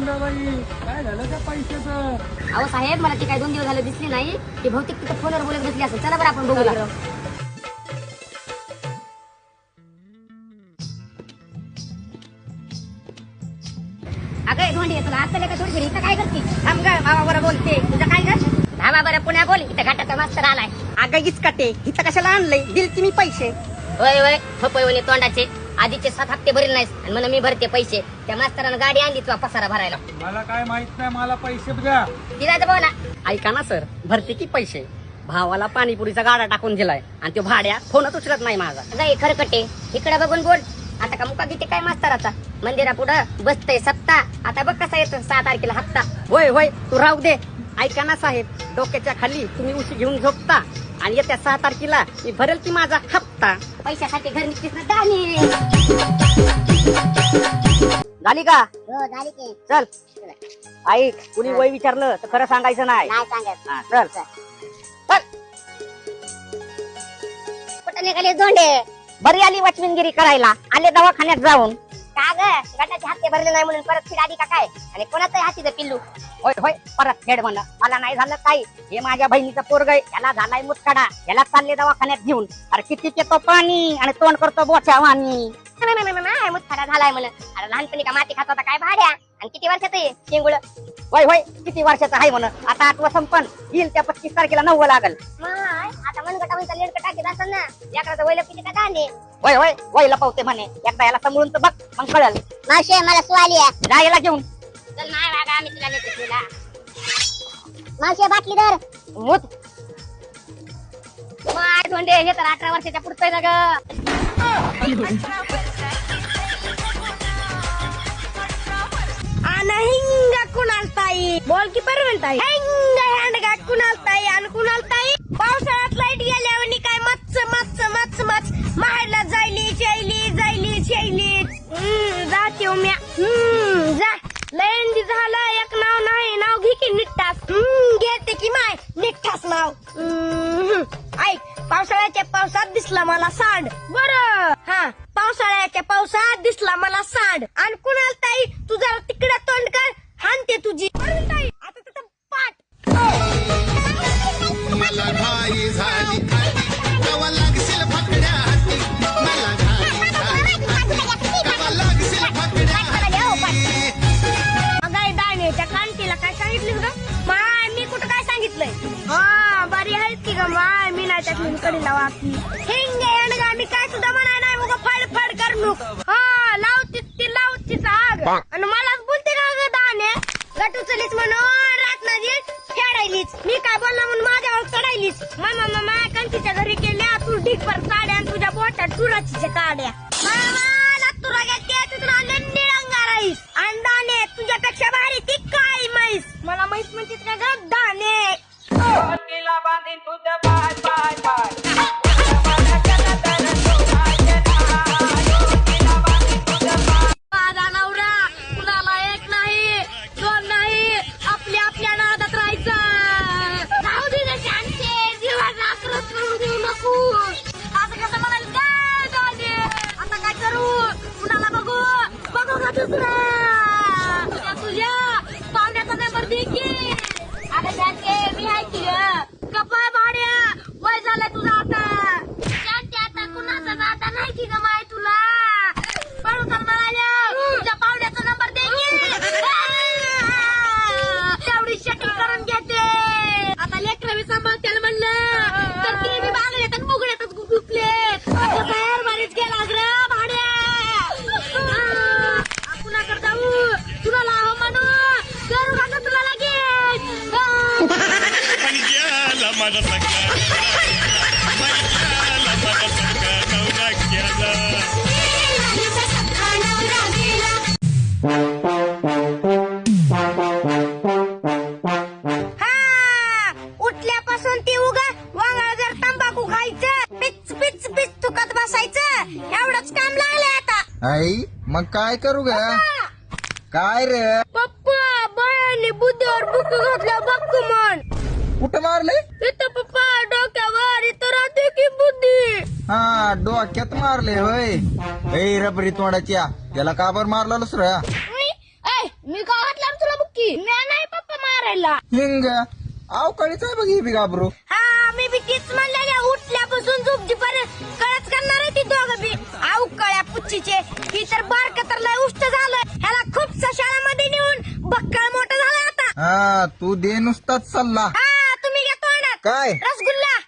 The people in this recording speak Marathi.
सुंदरबाई काय झालं त्या पैशाचं? अहो साहेब मला ती काय दोन दिवस झाले दिसली नाही. ती बहुतेक तिथं फोनवर बोलत बसली असेल. चला बरं आपण बघूया अगं धोंडी तुला. आता का थोडी इथं काय करते? थांब ग बाबा बरं बोलते. तुझं काय ग? बरं पुण्या बोल. इथं घाटाचा मास्तर आलाय. अगं इचकाटे. इथं कशाला आणलंय? दिलती मी पैसे. होय होय. होय तोंडाचे. आधीचे सात हप्ते भरेल नाहीस. आणि म्हणून मी भरते पैसे. त्या मास्तरानं गाडी आणली तुला पसारा भरायला. मला काय माहीत नाही मला पैसे द्या. तर बोला ऐका ना सर भरते की पैसे? भावाला पाणीपुरीचा गाडा टाकून दिलाय. आणि तो भाड्या फोनच उचलत नाही माझा. नाही खरकटे इकडे बघून बोल. आता का मुका किती काय मास्तराचा? मंदिरा पुढं बसतय सप्ता आता बघ कसा येतो सहा तारखेला हप्ता. होय होय तू राहू दे. ऐका ना साहेब डोक्याच्या खाली तुम्ही उशी घेऊन झोपता. आणि येत्या सहा तारखेला मी भरेल की माझा हप्ता. पैशासाठी घर निघतेस ना दाणी झाली का? हो झाली की. चल. ऐक कुणी वय विचारलं तर खरं सांगायचं नाही. नाही सांगत. हा, चल. कुठं निघाले बरी आली वचविनगिरी करायला. आले दवाखान्यात जाऊन. का ग गटाचे हप्ते भरले नाही म्हणून परत फिराडी का काय? आणि कोणाचं हातीचं पिल्लू? होय होय परत हेड म्हणलं. मला नाही झालं काही. हे माझ्या बहिणीचं पोरग याला झालाय मुतखडा. याला चालले दवाखान्यात घेऊन. अरे किती पितो पाणी आणि तोंड करतो बोच्या वाणी मुतखडा झालाय म्हणून अरे लहानपणी का माती खात होता? काय भाड्या? आणि किती वर्षाचं आहे? शेंगुळ. होय होय किती वर्षाचा आहे म्हण आता आठवं संपन येईल त्या पस्तीस तारखेला नव्वं लागल माय आता टाकीत ना वैल किती का होय वय लपवते म्हणे एकदा याला समजून तर बघ मग कळल मावशे मला स्वाली आहे जा याला घेऊन चल माय बागा आम्ही तुला नेतो तुला मावशे बाटली धर मूत माय धोंडे हे तर अठरा वर्षाच्या पुढचं आहे ना ग कुणाल ताई? बोल की परवेल ताई. हिंगा हँडगा कुणाल ताई आणि कुणाल ताई. पावसाळ्यात लाइट गेल्यावर नी काय मच्च मच्च मच्च मच्च माहेरला जायली शैली जायली शैली हम्म, जाते म्या हम्म, जा. लयंदी झालं एक नाव नाही नाव घे की निट्टास. घेते की माय निट्टास नाव. हम्म, ऐक पावसाळ्याच्या पावसात दिसला मला सांड. बर. हा पावसाळ्याच्या पावसात दिसला मला सांड. आणि कुणाला ताई तुझा जरा तिकडे तोंड कर. हानते तुझी. कुणाल ताई आता तिथं पाठ. मला घाई झाली. कवा लागशील फकड्या हाती? मला घाई झाली. कवा लागशील फकड्या हाती? अगाय दाण्याच्या कांतीला काय सांगितलं ग माय मी कुठं काय सांगितलंय? हा बरी आहेत की ग माय. मी नाही वाचली हिंगे अणगा मी काय सुद्धा म्हणाय नाही मग फड फड कर नुक हा लावतीच ती आग. आणि दाणे गटू म्हणून रातनाजीच फेडायलीच मी काय बोलला म्हणून माझ्यावर चढायलीच मामा मामा कंठीच्या घरी केल्या तू ढीकभर साड्या आणि तुझ्या बोटात चुराचीच्या काड्या. मामा तुला घेते तिथून आणले निळंगा राईस. तुझ्यापेक्षा भारी ती काळी म्हैस. मला म्हैस म्हणते का ग? मी आहे की ग भाड्या वय झालं तुझा आता शांती आता कुणाचा नाता नाही की ग माय तुला पळू तर म्हणाल्या तुझ्या पाहुण्याचा नंबर दे की तेवढी शटिंग करून घेते आता लेकरं मी सांभाळते म्हणलं तर ते मी बागड्यात आणि मुगड्यातच गुपले बाहेर बरीच गेला ग भाड्या कुणाकडे जाऊ तुला हो म्हणू करू का ग तुला लगेच पण गेला माझा सगळा पण गेला माझा सगळा नवरा गेला हा उठल्यापासून ती उगा वांगळ जर तंबाखू खायचं पिच पिच पिच चुकत बसायचं एवढंच काम लागलंय आता. आई मग काय करू ग? काय रे? पप्पा बायाने बुद्धीवर बुक घातल्या बघ मन कुठं मारले इथं पप्पा डोक्यावर इथं राहते की बुद्धी. हा डोक्यात मारले होय. ए रबरी तोंडाच्या त्याला का बरं मारला रे मी ऐ, मी का घातला की मी नाही पप्पा मारायला. हिंग. अवकाळीच आहे बघ ही बी घाबरू. हा मी बी तीच म्हणलेल्या उठल्यापासून झोपतीपर्यंत कळच करणार आहे ती दोघं बी. आऊ कळ्या पुच्चीचे. ही तर बारक तर लय उष्ट झालं ह्याला खूपसा शाळेमध्ये नेऊन बक्कळ मोठं झालंय आता. हा तू दे नुसताच सल्ला. हा કઈ રસગુલ્લા